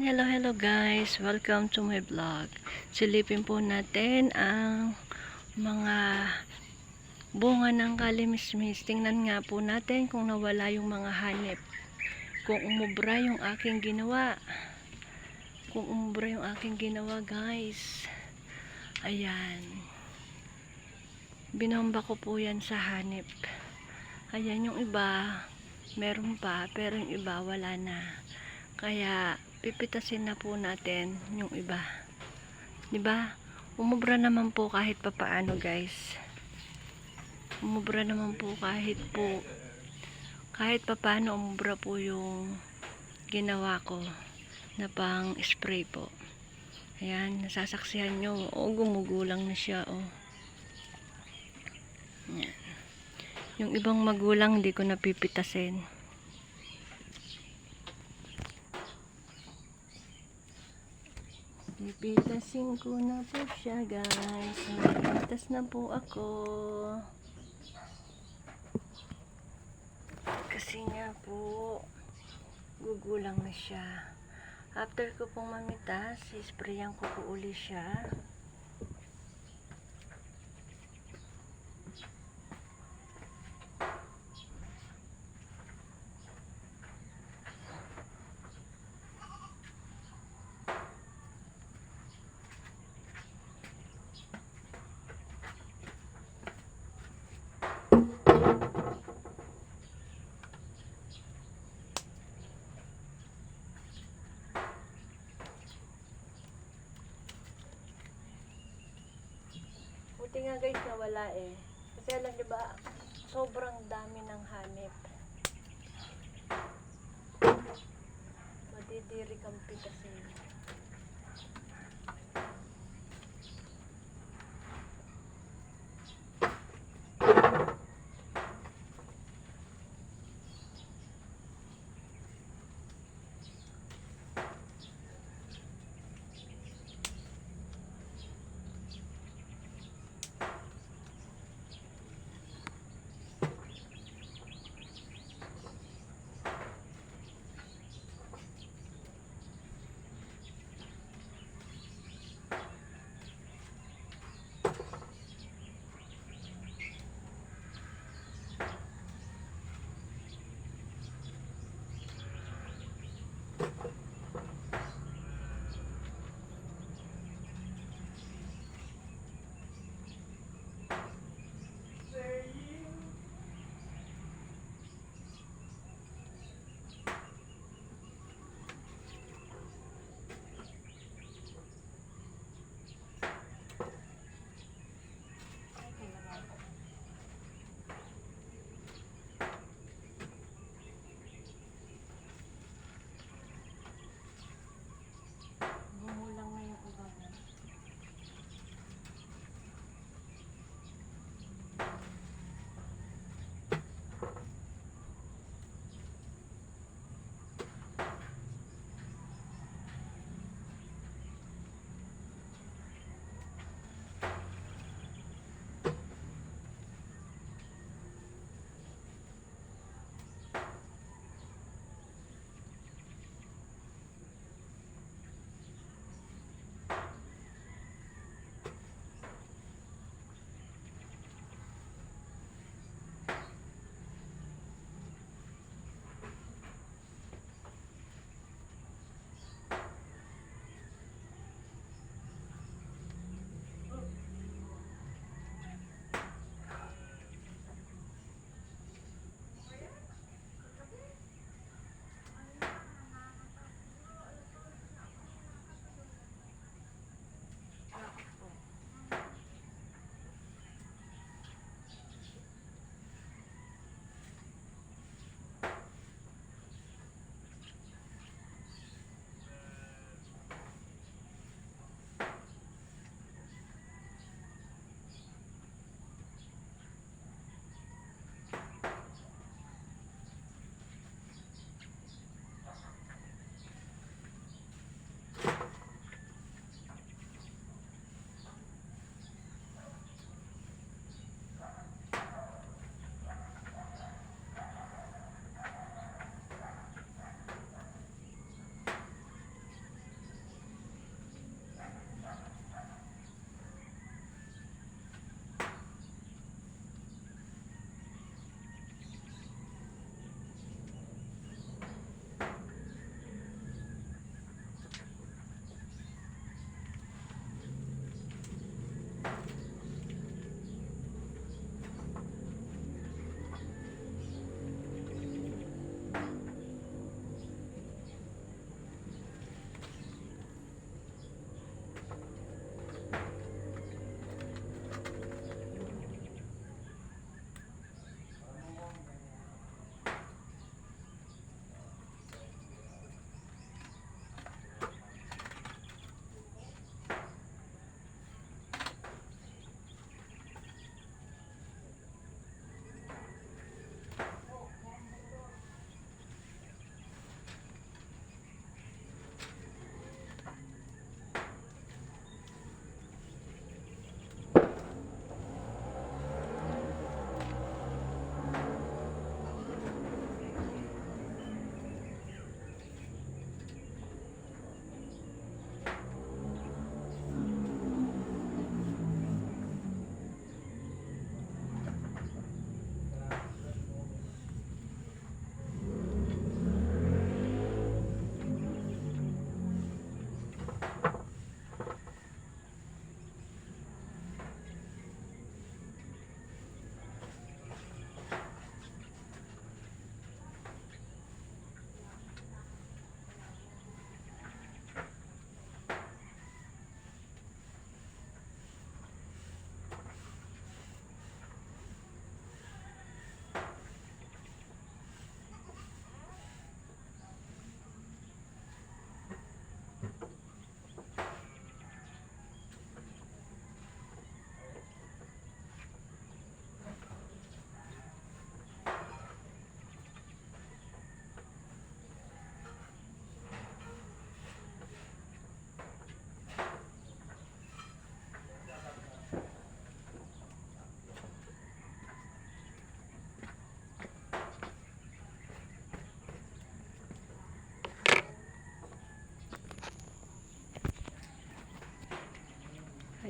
Hello, hello guys. Welcome to my vlog. Silipin po natin ang mga bunga ng kalimismis. Tingnan nga po natin kung nawala yung mga hanip. Kung umubra yung aking ginawa. Kung umubra yung aking ginawa guys. Ayan. Binomba ko po yan sa hanip. Ayan yung iba. Meron pa. Pero yung iba wala na. Kaya pipitasin na po natin yung iba. 'Di ba? Umubra naman po kahit papaano, guys. Umubra naman po kahit po kahit papaano umubra po yung ginawa ko na pang spray po. Ayan, nasasaksihan nyo. O, gumugulang na siya, oh. Ayan. Yung ibang magulang, di ko napipitasin. Pipitasin ko na po siya guys. Napitas na po ako. Kasi nga po, gugulang na siya. After ko pong mamitas, isprayan ko po uli siya. Buti nga guys nawala eh. Kasi alam niyo ba, sobrang dami ng hanip. Madidiri kang pitasin.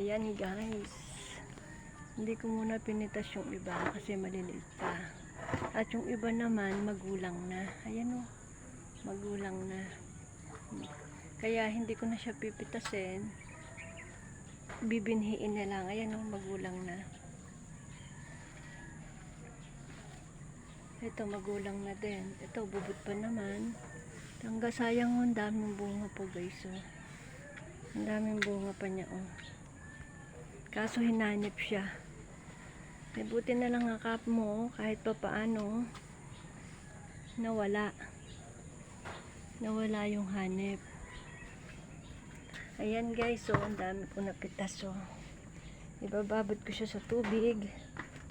Ayan guys. Hindi ko muna pinitas yung iba kasi maliliit pa. At yung iba naman magulang na. Ayan o. Magulang na. Kaya hindi ko na siya pipitasin. Bibinhiin na lang. Ayan o, magulang na. Ito, magulang na din. Ito, bubot pa naman. Tangga, sayang o, ang daming bunga po guys o. Ang daming bunga pa niya oh. Kaso hinanip siya. Eh, buti na lang akap mo kahit pa paano nawala. Nawala yung hanip. Ayan guys, so ang dami ko napitas so. Ibababad ko siya sa tubig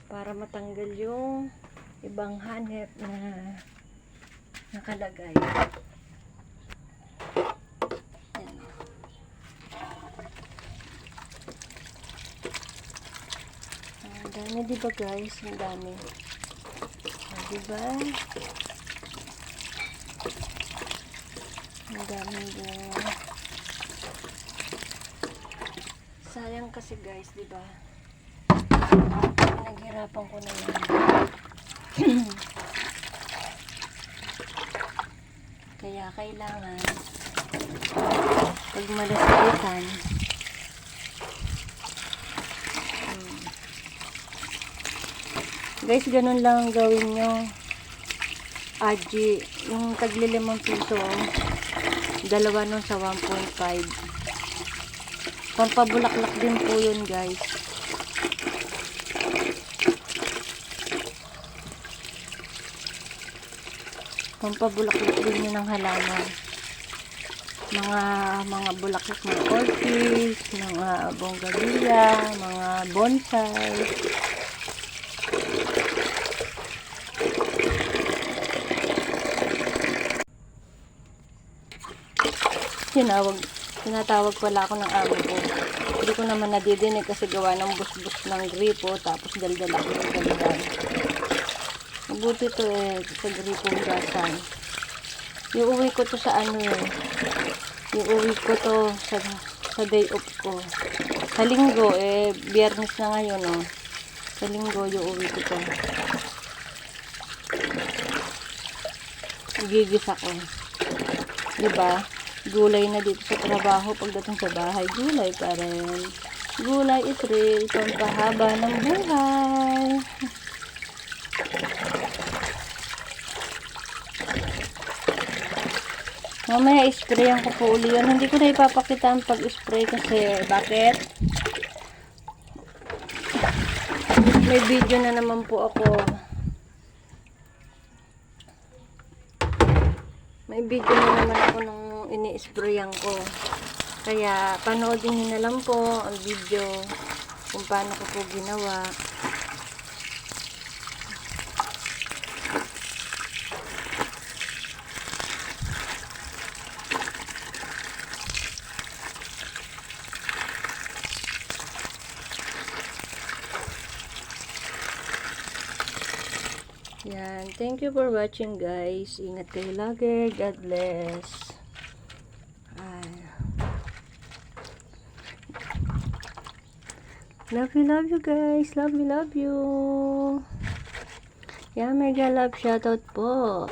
para matanggal yung ibang hanip na nakalagay. Ayan. Ah, Ang dami, di ba guys? Ang dami. Ah, di ba? Ang dami bunga. Sayang kasi guys, di ba? Naghirapan ko na yan. Kaya kailangan pag malasitan, Guys, ganun lang ang gawin nyo. Aji, yung taglilimang piso, dalawa nun sa 1.5. Pampabulaklak din po yun, guys. Pampabulaklak din yun ng halaman. Mga mga bulaklak ng orchids, mga bonggalia, mga bonsai. Tinawag tinatawag pala ako ng amo ko. Hindi ko naman nadidinig kasi gawa ng bus-bus ng gripo tapos daldal ako ng daldal. Mabuti to eh sa gripo gasan. Yung uwi ko to sa ano eh. Yung uwi ko to sa, sa day off ko. Sa linggo eh biyernes na ngayon oh. Sa linggo yung uwi ko to. Gigis ako. Diba gulay na dito sa trabaho pagdating sa bahay. Gulay pa rin. Gulay is real pampahaba ng buhay. Mamaya isprayan ko po uli yun. Hindi ko na ipapakita ang pag-spray kasi bakit? May video na naman po ako video na naman ako nung ini-sprayan ko. Kaya panoodin niyo na lang po ang video kung paano ko po ginawa. Yan. Thank you for watching guys. Ingat kayo lagi. God bless. Ay. Love you, love you guys. Love you, love you. Yan, mega love shoutout po.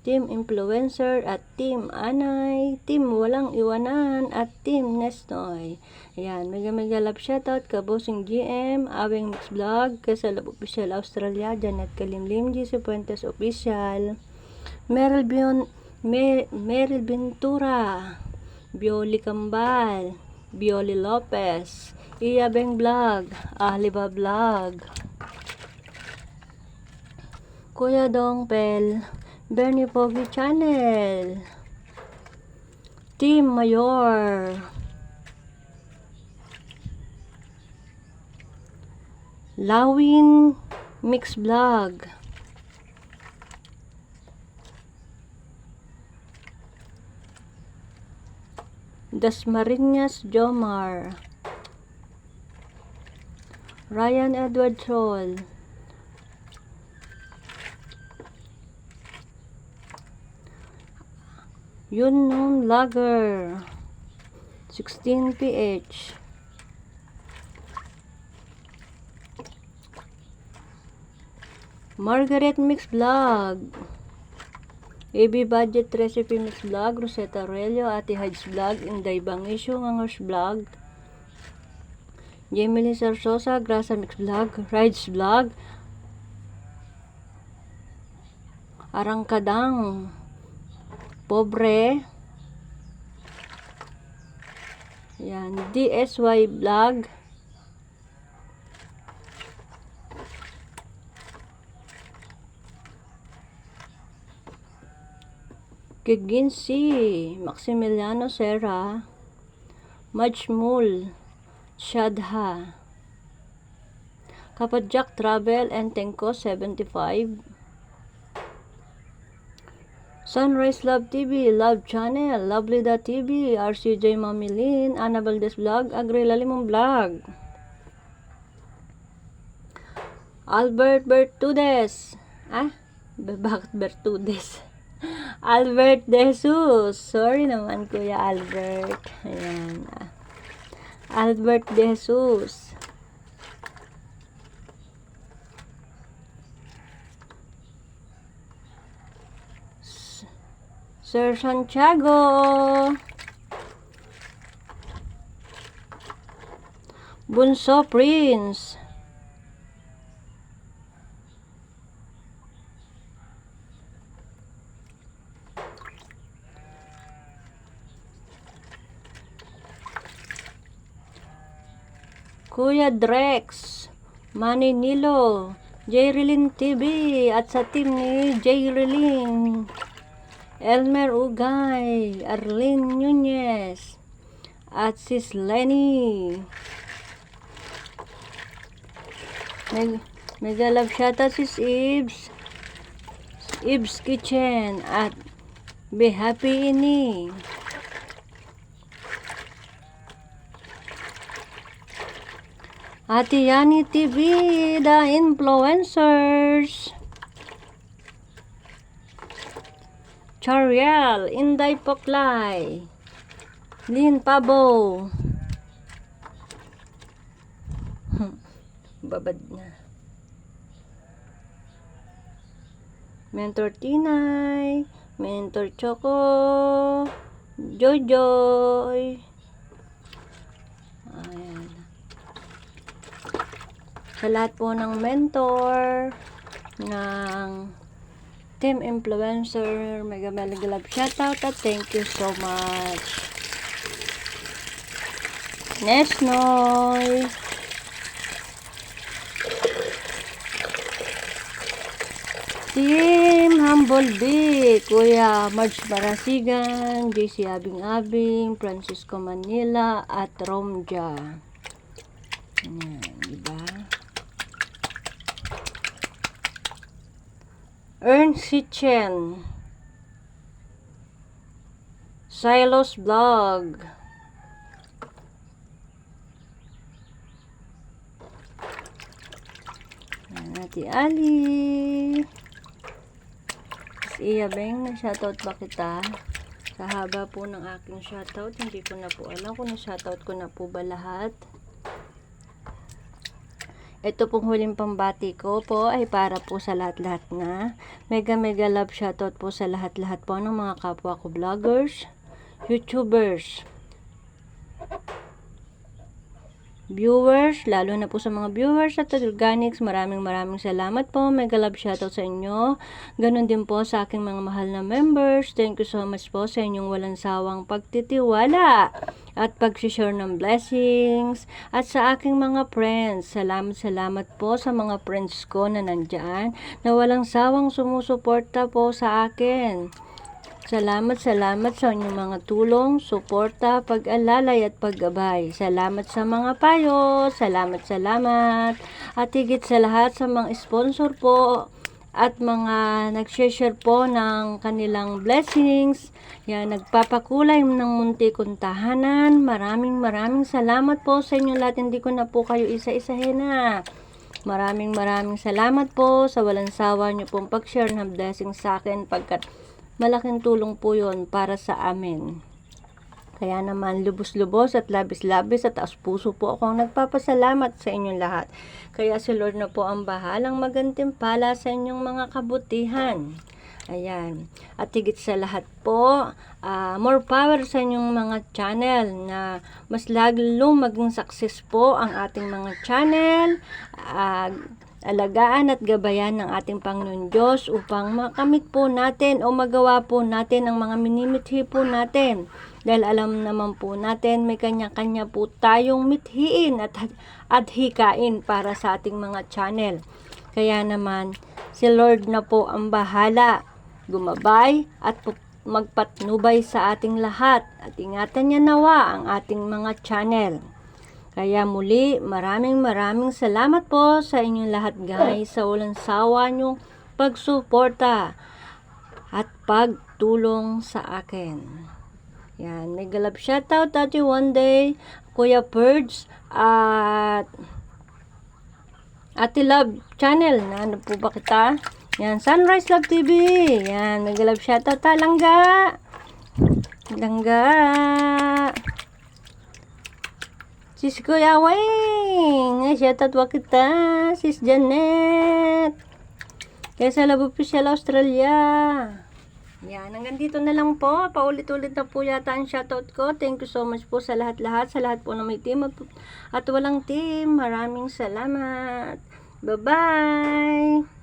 Team Influencer at Team Anay, Team Walang Iwanan at Team Nestoy. Ayan, mega mega love shoutout ka Bossing GM, Awing Mix Vlog, Kasalab Official Australia, Janet Kalimlim, GC Puentes Official, Meryl Bion, Mer Meryl Ventura, Bioli Kambal, Bioli Lopez, Iyabeng Vlog, Ahliba Vlog, Kuya Dong Pel, Bernie Pogi Channel, Team Mayor, Lawin Mix Vlog, Dasmariñas Jomar, Ryan Edward Troll, Yun noon lager. 16 pH. Margaret Mix Vlog. AB Budget Recipe Mix Vlog. Rosetta Relio. Ate Hides Vlog. Inday Bangisyo. Ngangers Vlog. Jemeline Sarsosa. Grasa Mix Vlog. Rides Vlog. Arangkadang. Arangkadang. Pobre, yan, DSY Vlog, Kiginsi, Maximiliano Serra, Majmul, Shadha, Kapadjak Travel and Tenko 75, Sunrise Love TV, Love Channel, Lovely TV, RCJ Mamilin, Annabel Des Vlog, Agrela Limong Vlog, Albert Bertudes, ah, ba- bakit Bertudes? Albert Jesus. Sorry naman, Kuya Albert. Ayan. ah. Albert Jesus. Sir Santiago. Bunso Prince. Kuya Drex, Manny Nilo, Jayrelin TV, at sa team ni Jayrelin, Elmer Ugay, Arlene Nunez, at sis Lenny. Meg mega love shoutout sis Ibs, Ibs Kitchen, at Be Happy Ini. Ate Yani TV, the influencers. Chariel, Inday Poklay. Lin Pabo. Babad na. Mentor Tinay, Mentor Choco, Joy Joy. Ayan. Sa lahat po ng mentor, ng team influencer, mega mega love shoutout at thank you so much. Nesnoy. Team Humble Bee, Kuya Marge Barasigan, JC Abing Abing, Francisco Manila, at Romja. Ayan, diba? Ern Kitchen. Silos Vlog. Ate Ali. Iya Beng, nag-shoutout ba kita? Sa haba po ng aking shoutout, hindi ko na po alam kung na-shoutout ko na po ba lahat. Ito pong huling pambati ko po ay para po sa lahat-lahat na. Mega mega love shoutout po sa lahat-lahat po ng mga kapwa ko vloggers, YouTubers, viewers, lalo na po sa mga viewers at organics, maraming maraming salamat po. Mega love shoutout sa inyo. Ganon din po sa aking mga mahal na members. Thank you so much po sa inyong walang sawang pagtitiwala at pag-share ng blessings. At sa aking mga friends, salamat salamat po sa mga friends ko na nandyan na walang sawang sumusuporta po sa akin. Salamat, salamat sa inyong mga tulong, suporta, pag-alalay at paggabay. Salamat sa mga payo, salamat, salamat. At higit sa lahat sa mga sponsor po at mga nag-share po ng kanilang blessings. Yan, nagpapakulay ng munti kong tahanan. Maraming maraming salamat po sa inyo lahat. Hindi ko na po kayo isa-isahin na. Maraming maraming salamat po sa walang sawa niyo pong pag-share ng blessings sa akin pagkat malaking tulong po yon para sa amin. Kaya naman lubos-lubos at labis-labis at taas puso po akong nagpapasalamat sa inyong lahat. Kaya si Lord na po ang bahalang magantimpala sa inyong mga kabutihan. Ayan. At higit sa lahat po, ah, more power sa inyong mga channel na mas lalong maging success po ang ating mga channel. ah, alagaan at gabayan ng ating Panginoon Diyos upang makamit po natin o magawa po natin ang mga minimithi po natin. Dahil alam naman po natin may kanya-kanya po tayong mithiin at, at para sa ating mga channel. Kaya naman, si Lord na po ang bahala gumabay at magpatnubay sa ating lahat at ingatan niya nawa ang ating mga channel. Kaya muli, maraming maraming salamat po sa inyong lahat guys sa walang sawa niyong pagsuporta at pagtulong sa akin. Yan, may galap shoutout Ate One Day, Kuya Purge, at Ate Love Channel. Ano po ba kita? Yan, Sunrise Love TV. Yan, may galap shoutout ta, Langga. Langga. Sis Kuya Wing. Ay, shoutout wa kita. Sis Janet. Kaya sa Love Official Australia. Yan, hanggang dito na lang po. Paulit-ulit na po yata ang shoutout ko. Thank you so much po sa lahat-lahat. Sa lahat po na may team at walang team. Maraming salamat. Bye-bye!